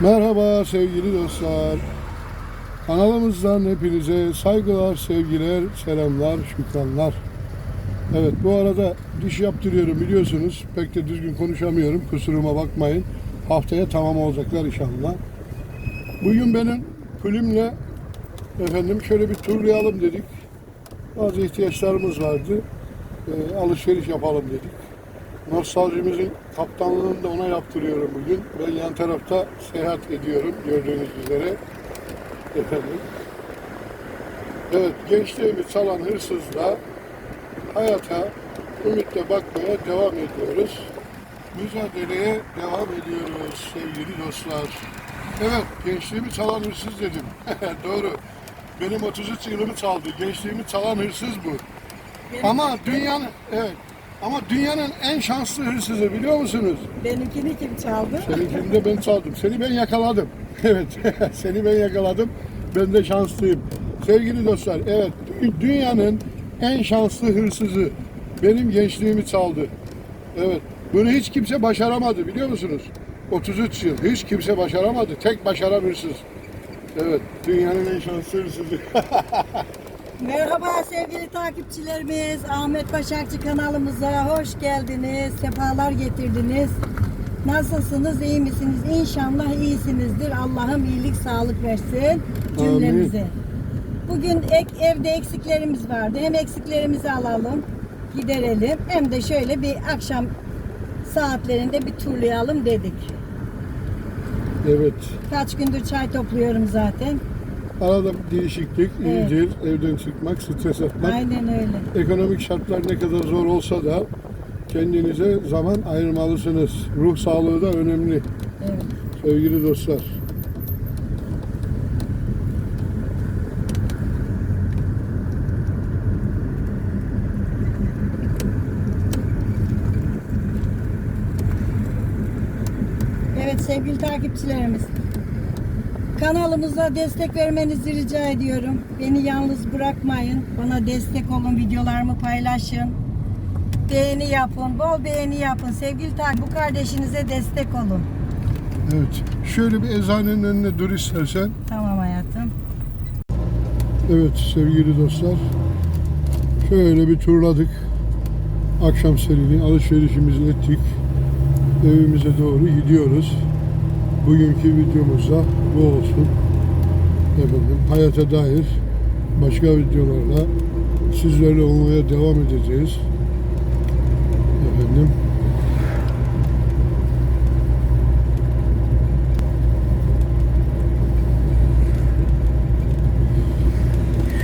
Merhaba sevgili dostlar. Kanalımızdan hepinize saygılar, sevgiler, selamlar, şükranlar. Evet bu arada diş yaptırıyorum biliyorsunuz. Pek de düzgün konuşamıyorum. Kusuruma bakmayın. Haftaya tamam olacaklar inşallah. Bugün benim külümle efendim şöyle bir turlayalım dedik. Bazı ihtiyaçlarımız vardı. Ee, alışveriş yapalım dedik. Nostaljimizin kaptanlığını da ona yaptırıyorum bugün. Ben yan tarafta seyahat ediyorum gördüğünüz üzere. Efendim. Evet gençliğimi çalan hırsızla hayata ümitle bakmaya devam ediyoruz. Mücadeleye devam ediyoruz sevgili dostlar. Evet gençliğimi çalan hırsız dedim. Doğru. Benim 33 yılımı çaldı. Gençliğimi çalan hırsız bu. Ama dünyanın evet ama dünyanın en şanslı hırsızı biliyor musunuz? Benimkini kim çaldı? Seninkini de ben çaldım. Seni ben yakaladım. Evet, seni ben yakaladım. Ben de şanslıyım. Sevgili dostlar, evet dü- dünyanın en şanslı hırsızı benim gençliğimi çaldı. Evet, bunu hiç kimse başaramadı biliyor musunuz? 33 yıl hiç kimse başaramadı. Tek başaran hırsız. Evet, dünyanın en şanslı hırsızı. Merhaba sevgili takipçilerimiz. Ahmet Başakçı kanalımıza hoş geldiniz. Sefalar getirdiniz. Nasılsınız? iyi misiniz? İnşallah iyisinizdir. Allah'ım iyilik, sağlık versin cümlemize. Bugün ek, evde eksiklerimiz vardı. Hem eksiklerimizi alalım, giderelim. Hem de şöyle bir akşam saatlerinde bir turlayalım dedik. evet, Kaç gündür çay topluyorum zaten. Arada değişiklik Evet. iyidir. Evden çıkmak, stres atmak. Aynen öyle. Ekonomik şartlar ne kadar zor olsa da kendinize zaman ayırmalısınız. Ruh sağlığı da önemli Evet. sevgili dostlar. Evet sevgili takipçilerimiz. Kanalımıza destek vermenizi rica ediyorum. Beni yalnız bırakmayın. Bana destek olun. Videolarımı paylaşın. Beğeni yapın. Bol beğeni yapın. Sevgili takip bu kardeşinize destek olun. Evet. Şöyle bir eczanenin önüne dur istersen. Tamam hayatım. Evet sevgili dostlar. Şöyle bir turladık. Akşam serinin alışverişimizi ettik. Evimize doğru gidiyoruz. Bugünkü videomuzda bu olsun. Efendim hayata dair başka videolarla sizlerle olmaya devam edeceğiz. Efendim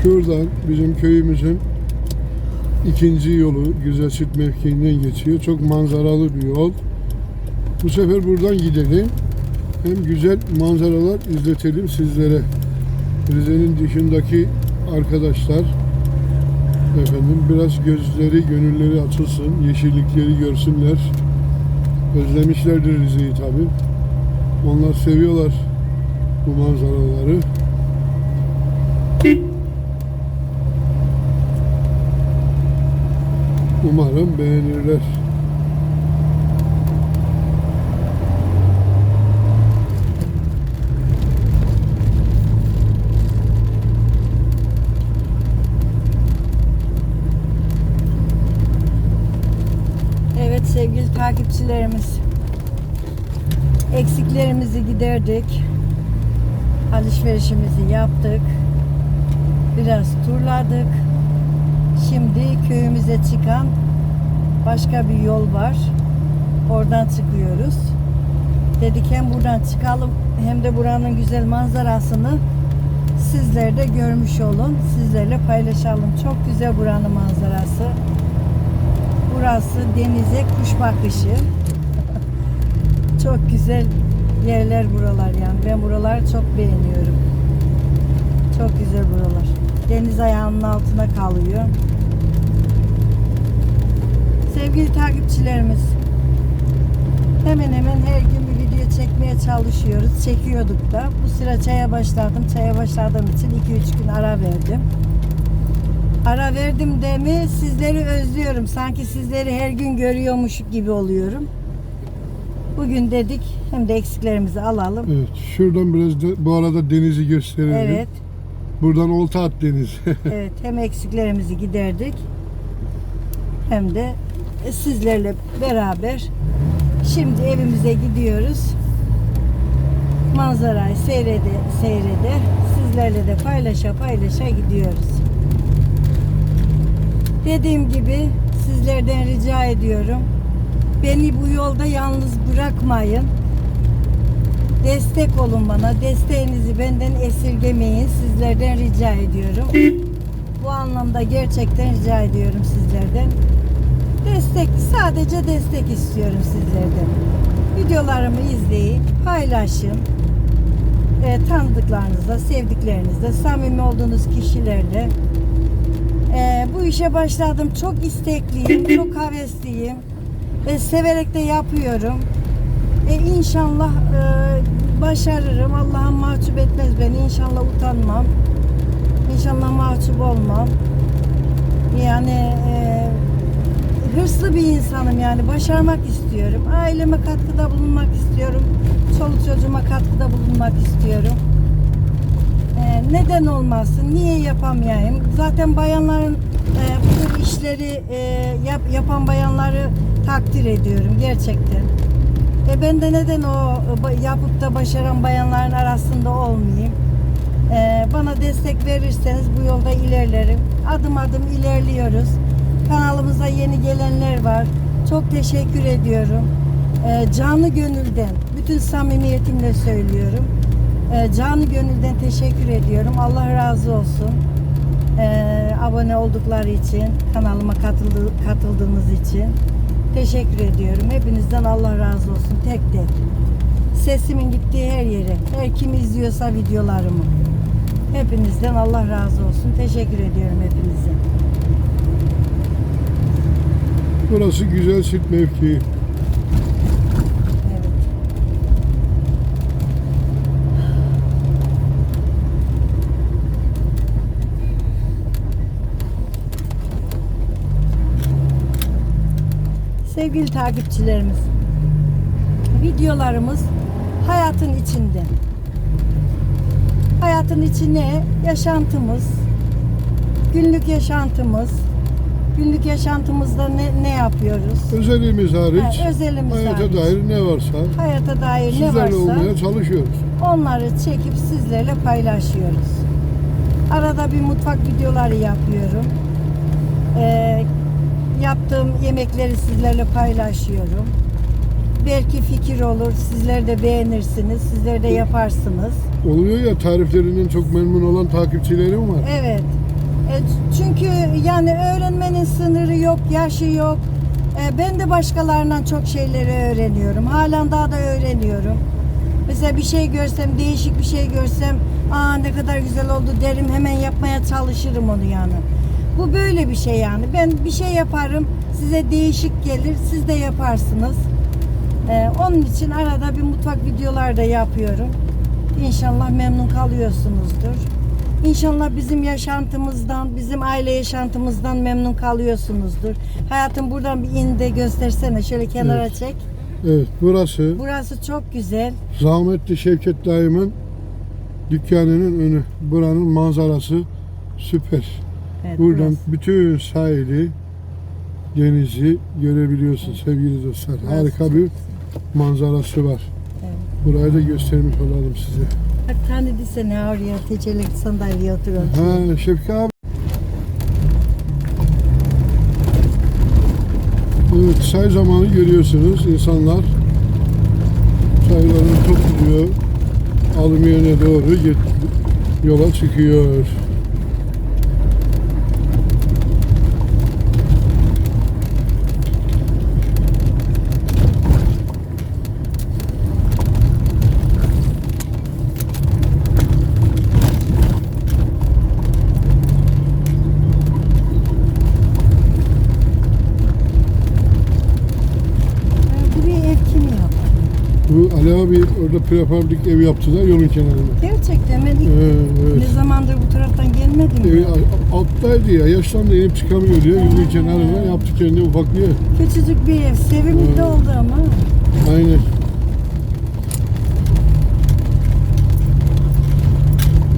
Şuradan bizim köyümüzün ikinci yolu Güzelçit mevkiinden geçiyor. Çok manzaralı bir yol. Bu sefer buradan gidelim. Hem güzel manzaralar izletelim sizlere. Rize'nin dışındaki arkadaşlar efendim biraz gözleri, gönülleri açılsın, yeşillikleri görsünler. Özlemişlerdir Rize'yi tabi. Onlar seviyorlar bu manzaraları. Umarım beğenirler. Evet sevgili takipçilerimiz. Eksiklerimizi giderdik. Alışverişimizi yaptık. Biraz turladık. Şimdi köyümüze çıkan başka bir yol var. Oradan çıkıyoruz. Dedik hem buradan çıkalım hem de buranın güzel manzarasını sizler de görmüş olun. Sizlerle paylaşalım. Çok güzel buranın manzarası. Burası denize kuş bakışı. çok güzel yerler buralar yani. Ben buraları çok beğeniyorum. Çok güzel buralar. Deniz ayağının altına kalıyor. Sevgili takipçilerimiz, hemen hemen her gün bir video çekmeye çalışıyoruz. Çekiyorduk da. Bu sıra çaya başladım. Çaya başladığım için 2-3 gün ara verdim. Ara verdim de mi sizleri özlüyorum. Sanki sizleri her gün görüyormuş gibi oluyorum. Bugün dedik hem de eksiklerimizi alalım. Evet. Şuradan biraz da bu arada denizi gösterelim. Evet, Buradan Olta At Denizi. evet hem eksiklerimizi giderdik hem de sizlerle beraber şimdi evimize gidiyoruz. Manzarayı seyrede seyrede sizlerle de paylaşa paylaşa gidiyoruz. Dediğim gibi sizlerden rica ediyorum. Beni bu yolda yalnız bırakmayın. Destek olun bana. Desteğinizi benden esirgemeyin. Sizlerden rica ediyorum. Bu anlamda gerçekten rica ediyorum sizlerden. Destek, sadece destek istiyorum sizlerden. Videolarımı izleyin, paylaşın. E, tanıdıklarınızla, sevdiklerinizle, samimi olduğunuz kişilerle. E, bu işe başladım. Çok istekliyim, çok hevesliyim. E, severek de yapıyorum. E, inşallah e, başarırım. Allah'ım mahcup etmez beni. İnşallah utanmam. İnşallah mahcup olmam. Yani e, hırslı bir insanım yani. Başarmak istiyorum. Aileme katkıda bulunmak istiyorum. Çoluk çocuğuma katkıda bulunmak istiyorum. E, neden olmasın? Niye yapamayayım? Zaten bayanların e, bu tür işleri e, yap, yapan bayanları takdir ediyorum gerçekten. E ben de neden o e, yapıp da başaran bayanların arasında olmayayım? E, bana destek verirseniz bu yolda ilerlerim. Adım adım ilerliyoruz. Kanalımıza yeni gelenler var. Çok teşekkür ediyorum. E, canı gönülden, bütün samimiyetimle söylüyorum. E, canı gönülden teşekkür ediyorum. Allah razı olsun. E, abone oldukları için, kanalıma katıldı, katıldığınız için teşekkür ediyorum. Hepinizden Allah razı olsun tek tek. Sesimin gittiği her yere, her kim izliyorsa videolarımı. Hepinizden Allah razı olsun. Teşekkür ediyorum hepinize. Burası güzel sit mevkii. Evet. Sevgili takipçilerimiz, videolarımız hayatın içinde. Hayatın içine yaşantımız, günlük yaşantımız, günlük yaşantımızda ne, ne yapıyoruz? Özelimiz hariç Ha, özelimiz hayata hariç. dair ne varsa Hayata dair ne varsa olmaya çalışıyoruz. onları çekip sizlerle paylaşıyoruz. Arada bir mutfak videoları yapıyorum. Ee, yaptığım yemekleri sizlerle paylaşıyorum. Belki fikir olur, sizler de beğenirsiniz, sizler de yaparsınız. Oluyor ya tariflerinden çok memnun olan takipçilerim var. Evet. E, çünkü yani öğrenmenin sınırı yok, yaşı yok. E, ben de başkalarından çok şeyleri öğreniyorum. Halen daha da öğreniyorum. Mesela bir şey görsem, değişik bir şey görsem, aa ne kadar güzel oldu derim, hemen yapmaya çalışırım onu yani. Bu böyle bir şey yani. Ben bir şey yaparım, size değişik gelir, siz de yaparsınız. E, onun için arada bir mutfak videolar da yapıyorum. İnşallah memnun kalıyorsunuzdur. İnşallah bizim yaşantımızdan, bizim aile yaşantımızdan memnun kalıyorsunuzdur. Hayatım buradan bir in de göstersene. Şöyle kenara Evet. çek. Evet burası Burası çok güzel. rahmetli Şevket Dayım'ın dükkanının önü. Buranın manzarası süper. Evet, Buradan burası. bütün sahili, denizi görebiliyorsun sevgili dostlar. Burası Harika bir manzarası var. Evet. Burayı da göstermiş olalım size. Tane desene oraya tekerlekli sandalyeye oturun. Ha Şevki abi. Evet çay zamanı görüyorsunuz insanlar çaylarını topluyor yerine doğru yola çıkıyor. bedava bir orada prefabrik ev yaptılar yolun kenarında. Gerçekten ben ilk evet. ne zamandır bu taraftan gelmedim. Evet, alttaydı ya yaşlandı inip çıkamıyor diyor. Yolun kenarına yaptı kendine ufak bir ev. Küçücük bir ev. Sevimli evet. de oldu ama. Aynen.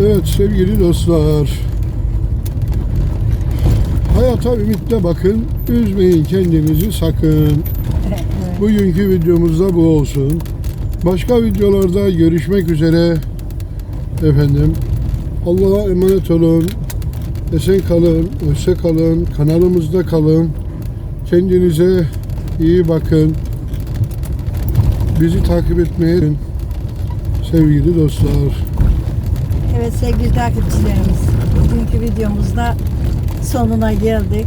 Evet sevgili dostlar. Hayata ümitle bakın. Üzmeyin kendinizi sakın. Bugünkü videomuzda bu olsun. Başka videolarda görüşmek üzere. Efendim. Allah'a emanet olun. Esen kalın, hoşça kalın. Kanalımızda kalın. Kendinize iyi bakın. Bizi takip etmeye sevgili dostlar. Evet sevgili takipçilerimiz, bugünkü videomuzda sonuna geldik.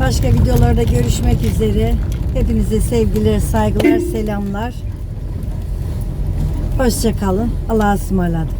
Başka videolarda görüşmek üzere. Hepinize sevgiler, saygılar, selamlar. Hoşça kalın. Allah'a ısmarladık.